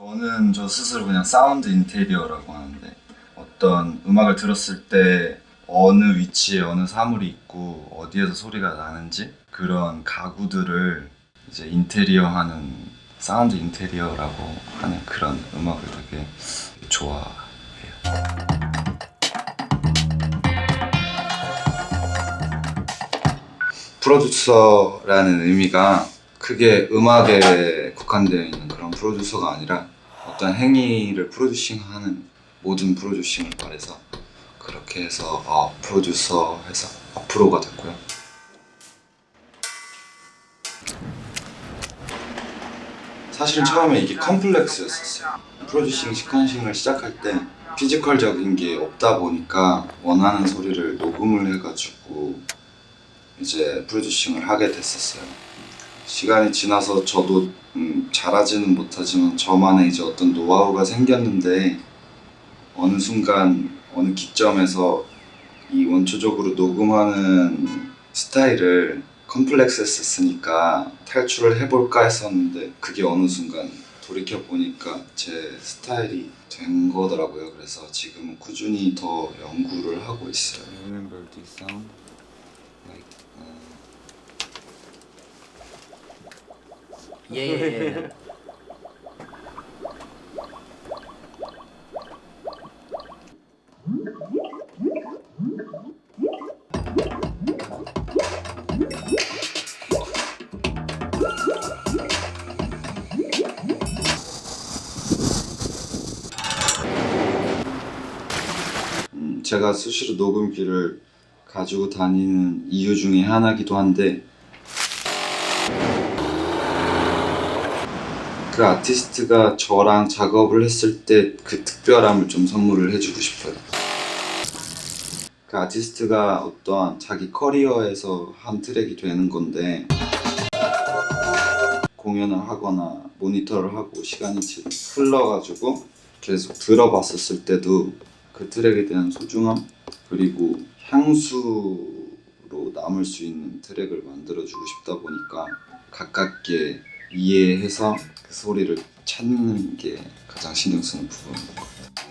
저는 저 스스로 그냥 사운드 인테리어라고 하는데 어떤 음악을 들었을 때 어느 위치에 어느 사물이 있고 어디에서 소리가 나는지 그런 가구들을 이제 인테리어하는 사운드 인테리어라고 하는 그런 음악을 되게 좋아해요. 프로듀서라는 의미가 크게 음악에 국한되어 있는 그런 프로듀서가 아니라 어떤 행위를 프로듀싱하는 모든 프로듀싱을 말해서 그렇게 해서 어, 프로듀서 해서 앞으로가 됐고요. 사실은 처음에 이게 컴플렉스였었어요. 프로듀싱 시퀀싱을 시작할 때 피지컬적인 게 없다 보니까 원하는 소리를 녹음을 해가지고 이제 프로듀싱을 하게 됐었어요. 시간이 지나서 저도 음, 잘하지는 못하지만 저만의 이제 어떤 노하우가 생겼는데 어느 순간 어느 기점에서 이 원초적으로 녹음하는 스타일을 컴플렉스했으니까 탈출을 해볼까 했었는데 그게 어느 순간 돌이켜 보니까 제 스타일이 된 거더라고요. 그래서 지금은 꾸준히 더 연구를 하고 있어요. 예. 음, 제가 수시로 녹음기를 가지고 다니는 이유 중에 하나기도 한데 그 아티스트가 저랑 작업을 했을 때 그 특별함을 좀 선물을 해주고 싶어요. 그 아티스트가 어떠한 자기 커리어에서 한 트랙이 되는 건데 공연을 하거나 모니터를 하고 시간이 지- 흘러가지고 계속 들어봤었을 때도 그 트랙에 대한 소중함 그리고 향수로 남을 수 있는 트랙을 만들어주고 싶다 보니까 가깝게 이해해서 그 소리를 찾는 게 가장 신경 쓰는 부분인 것 같아요.